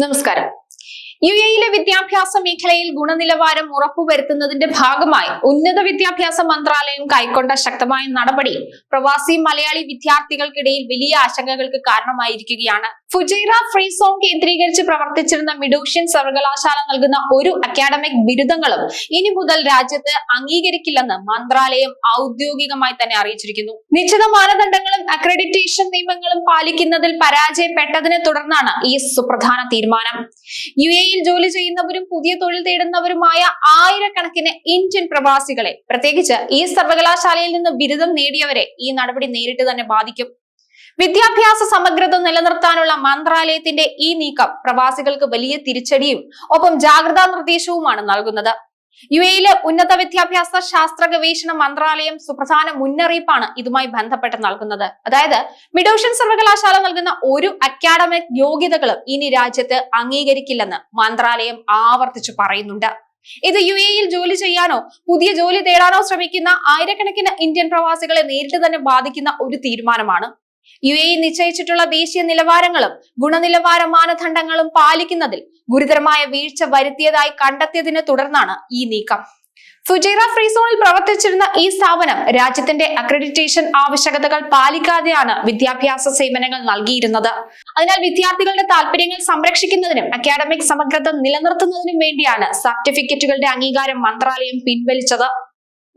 നമസ്കാരം. യു എയിലെ വിദ്യാഭ്യാസ മേഖലയിൽ ഗുണനിലവാരം ഉറപ്പുവരുത്തുന്നതിന്റെ ഭാഗമായി ഉന്നത വിദ്യാഭ്യാസ മന്ത്രാലയം കൈക്കൊണ്ട ശക്തമായ നടപടി പ്രവാസി മലയാളി വിദ്യാർത്ഥികൾക്കിടയിൽ വലിയ ആശങ്കകൾക്ക് കാരണമായിരിക്കുകയാണ്. ഫുജൈറ ഫ്രീ സോൺ കേന്ദ്രീകരിച്ച് പ്രവർത്തിച്ചിരുന്ന മിഡോഷ്യൻ സർവകലാശാല നൽകുന്ന ഒരു അക്കാഡമിക് ബിരുദങ്ങളും ഇനി മുതൽ രാജ്യത്ത് അംഗീകരിക്കില്ലെന്ന് മന്ത്രാലയം ഔദ്യോഗികമായി തന്നെ അറിയിച്ചിരിക്കുന്നു. നിശ്ചിത മാനദണ്ഡങ്ങളും അക്രഡിറ്റേഷൻ നിയമങ്ങളും പാലിക്കുന്നതിൽ പരാജയപ്പെട്ടതിനെ തുടർന്നാണ് ഈ സുപ്രധാന തീരുമാനം. യു എയിൽ ജോലി ചെയ്യുന്നവരും പുതിയ തൊഴിൽ തേടുന്നവരുമായ ആയിരക്കണക്കിന് ഇന്ത്യൻ പ്രവാസികളെ പ്രത്യേകിച്ച് ഈ സർവകലാശാലയിൽ നിന്ന് ബിരുദം നേടിയവരെ ഈ നടപടി നേരിട്ട് തന്നെ ബാധിക്കും. വിദ്യാഭ്യാസ സമഗ്രത നിലനിർത്താനുള്ള മന്ത്രാലയത്തിന്റെ ഈ നീക്കം പ്രവാസികൾക്ക് വലിയ തിരിച്ചടിയും ഒപ്പം ജാഗ്രതാ നിർദ്ദേശവുമാണ് നൽകുന്നത്. യു എയിലെ ഉന്നത വിദ്യാഭ്യാസ ശാസ്ത്ര ഗവേഷണ മന്ത്രാലയം സുപ്രധാന മുന്നറിയിപ്പാണ് ഇതുമായി ബന്ധപ്പെട്ട് നൽകുന്നത്. അതായത് മിഡോഷ്യൻ സർവകലാശാല നൽകുന്ന ഒരു അക്കാഡമിക് യോഗ്യതകളും ഇനി രാജ്യത്ത് അംഗീകരിക്കില്ലെന്ന് മന്ത്രാലയം ആവർത്തിച്ചു പറയുന്നുണ്ട്. ഇത് യു എയിൽ ജോലി ചെയ്യാനോ പുതിയ ജോലി തേടാനോ ശ്രമിക്കുന്ന ആയിരക്കണക്കിന് ഇന്ത്യൻ പ്രവാസികളെ നേരിട്ട് തന്നെ ബാധിക്കുന്ന ഒരു തീരുമാനമാണ്. യു എ നിശ്ചയിച്ചിട്ടുള്ള ദേശീയ നിലവാരങ്ങളും ഗുണനിലവാര മാനദണ്ഡങ്ങളും പാലിക്കുന്നതിൽ ഗുരുതരമായ വീഴ്ച വരുത്തിയതായി കണ്ടെത്തിയതിനെ തുടർന്നാണ് ഈ നീക്കം. ഫുജൈറ ഫ്രീ സോണിൽ പ്രവർത്തിച്ചിരുന്ന ഈ സ്ഥാപനം രാജ്യത്തിന്റെ അക്രഡിറ്റേഷൻ ആവശ്യകതകൾ പാലിക്കാതെയാണ് വിദ്യാഭ്യാസ സേവനങ്ങൾ നൽകിയിരുന്നത്. അതിനാൽ വിദ്യാർത്ഥികളുടെ താല്പര്യങ്ങൾ സംരക്ഷിക്കുന്നതിനും അക്കാഡമിക് സമഗ്രത നിലനിർത്തുന്നതിനും വേണ്ടിയാണ് സർട്ടിഫിക്കറ്റുകളുടെ അംഗീകാരം മന്ത്രാലയം പിൻവലിച്ചത്.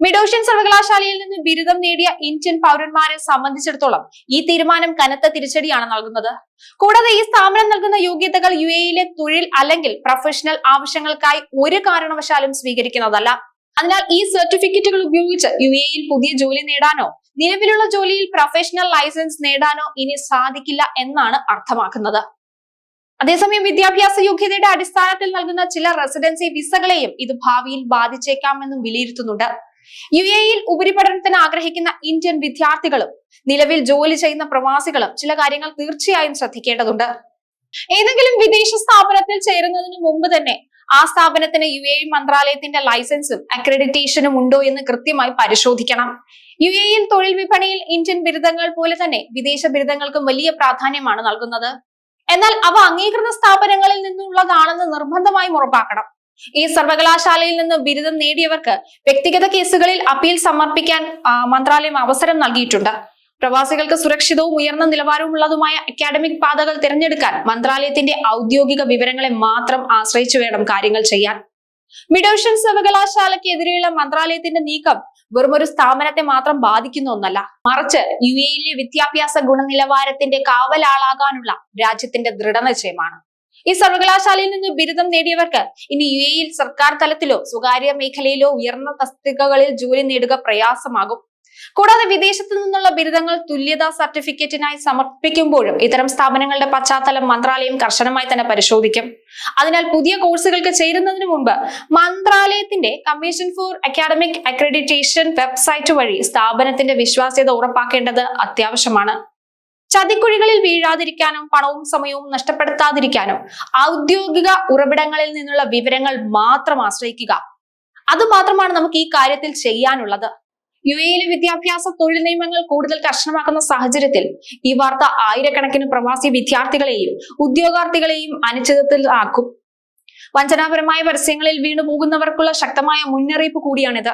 മിഡോഷ്യൻ സർവകലാശാലയിൽ നിന്ന് ബിരുദം നേടിയ ഇന്ത്യൻ പൗരന്മാരെ സംബന്ധിച്ചിടത്തോളം ഈ തീരുമാനം കനത്ത തിരിച്ചടിയാണ് നൽകുന്നത്. കൂടാതെ ഈ സ്ഥാപനം നൽകുന്ന യോഗ്യതകൾ യു എയിലെ തൊഴിൽ അല്ലെങ്കിൽ പ്രൊഫഷണൽ ആവശ്യങ്ങൾക്കായി ഒരു കാരണവശാലും സ്വീകരിക്കുന്നതല്ല. അതിനാൽ ഈ സർട്ടിഫിക്കറ്റുകൾ ഉപയോഗിച്ച് യു എയിൽ പുതിയ ജോലി നേടാനോ നിലവിലുള്ള ജോലിയിൽ പ്രൊഫഷണൽ ലൈസൻസ് നേടാനോ ഇനി സാധിക്കില്ല എന്നാണ് അർത്ഥമാക്കുന്നത്. അതേസമയം വിദ്യാഭ്യാസ യോഗ്യതയുടെ അടിസ്ഥാനത്തിൽ നൽകുന്ന ചില റെസിഡൻസി വിസകളെയും ഇത് ഭാവിയിൽ ബാധിച്ചേക്കാമെന്നും വിലയിരുത്തുന്നുണ്ട്. യു എയിൽ ഉപരിപഠനത്തിന് ആഗ്രഹിക്കുന്ന ഇന്ത്യൻ വിദ്യാർത്ഥികളും നിലവിൽ ജോലി ചെയ്യുന്ന പ്രവാസികളും ചില കാര്യങ്ങൾ തീർച്ചയായും ശ്രദ്ധിക്കേണ്ടതുണ്ട്. ഏതെങ്കിലും വിദേശ സ്ഥാപനത്തിൽ ചേരുന്നതിന് മുമ്പ് തന്നെ ആ സ്ഥാപനത്തിന് യു എ മന്ത്രാലയത്തിന്റെ ലൈസൻസും അക്രഡിറ്റേഷനും ഉണ്ടോ എന്ന് കൃത്യമായി പരിശോധിക്കണം. യു എയിൽ തൊഴിൽ വിപണിയിൽ ഇന്ത്യൻ ബിരുദങ്ങൾ പോലെ തന്നെ വിദേശ ബിരുദങ്ങൾക്കും വലിയ പ്രാധാന്യമാണ് നൽകുന്നത്. എന്നാൽ അവ അംഗീകൃത സ്ഥാപനങ്ങളിൽ നിന്നുള്ളതാണെന്ന് നിർബന്ധമായും ഉറപ്പാക്കണം. ഈ സർവകലാശാലയിൽ നിന്ന് ബിരുദം നേടിയവർക്ക് വ്യക്തിഗത കേസുകളിൽ അപ്പീൽ സമർപ്പിക്കാൻ മന്ത്രാലയം അവസരം നൽകിയിട്ടുണ്ട്. പ്രവാസികൾക്ക് സുരക്ഷിതവും ഉയർന്ന നിലവാരമുള്ളതുമായ അക്കാഡമിക് പാതകൾ തിരഞ്ഞെടുക്കാൻ മന്ത്രാലയത്തിന്റെ ഔദ്യോഗിക വിവരങ്ങളെ മാത്രം ആശ്രയിച്ചു വേണം കാര്യങ്ങൾ ചെയ്യാൻ. മിഡോഷ്യൻ സർവകലാശാലയ്ക്കെതിരെയുള്ള മന്ത്രാലയത്തിന്റെ നീക്കം വെറും ഒരു സ്ഥാപനത്തെ മാത്രം ബാധിക്കുന്ന ഒന്നല്ല. മറിച്ച് യു എയിലെ വിദ്യാഭ്യാസ ഗുണനിലവാരത്തിന്റെ കാവലാളാകാനുള്ള രാജ്യത്തിന്റെ ദൃഢനിശ്ചയമാണ്. ഈ സർവകലാശാലയിൽ നിന്ന് ബിരുദം നേടിയവർക്ക് ഇനി യു എയിൽ സർക്കാർ തലത്തിലോ സ്വകാര്യ മേഖലയിലോ ഉയർന്ന തസ്തികകളിൽ ജോലി നേടുക പ്രയാസമാകും. കൂടാതെ വിദേശത്തു നിന്നുള്ള ബിരുദങ്ങൾ തുല്യതാ സർട്ടിഫിക്കറ്റിനായി സമർപ്പിക്കുമ്പോഴും ഇത്തരം സ്ഥാപനങ്ങളുടെ പശ്ചാത്തലം മന്ത്രാലയം കർശനമായി തന്നെ പരിശോധിക്കും. അതിനാൽ പുതിയ കോഴ്സുകൾക്ക് ചേരുന്നതിന് മുമ്പ് മന്ത്രാലയത്തിന്റെ commission for academic accreditation website വഴി സ്ഥാപനത്തിന്റെ വിശ്വാസ്യത ഉറപ്പാക്കേണ്ടത് അത്യാവശ്യമാണ്. ചതിക്കുഴികളിൽ വീഴാതിരിക്കാനും പണവും സമയവും നഷ്ടപ്പെടുത്താതിരിക്കാനും ഔദ്യോഗിക ഉറവിടങ്ങളിൽ നിന്നുള്ള വിവരങ്ങൾ മാത്രം ആശ്രയിക്കുക. അത് മാത്രമാണ് നമുക്ക് ഈ കാര്യത്തിൽ ചെയ്യാനുള്ളത്. യു എയിലെ വിദ്യാഭ്യാസ തൊഴിൽ നിയമങ്ങൾ കൂടുതൽ കർശനമാക്കുന്ന സാഹചര്യത്തിൽ ഈ വാർത്ത ആയിരക്കണക്കിന് പ്രവാസി വിദ്യാർത്ഥികളെയും ഉദ്യോഗാർത്ഥികളെയും അനിശ്ചിതത്തിലാക്കും വഞ്ചനാപരമായ പരസ്യങ്ങളിൽ വീണു പോകുന്നവർക്കുള്ള ശക്തമായ മുന്നറിയിപ്പ് കൂടിയാണിത്.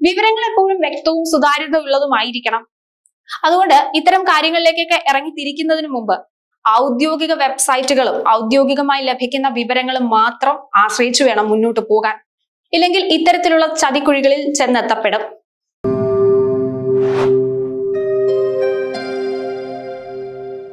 വിവരങ്ങൾ എപ്പോഴും വ്യക്തവും സുതാര്യത ഉള്ളതുമായിരിക്കണം അതുകൊണ്ട് ഇത്തരം കാര്യങ്ങളിലേക്കൊക്കെ ഇറങ്ങി തിരിക്കുന്നതിന് മുമ്പ് ഔദ്യോഗിക വെബ്സൈറ്റുകളും ഔദ്യോഗികമായി ലഭിക്കുന്ന വിവരങ്ങളും മാത്രം ആശ്രയിച്ചു വേണം മുന്നോട്ട് പോകാൻ. ഇല്ലെങ്കിൽ ഇത്തരത്തിലുള്ള ചതിക്കുഴികളിൽ ചെന്നെത്തപ്പെടും.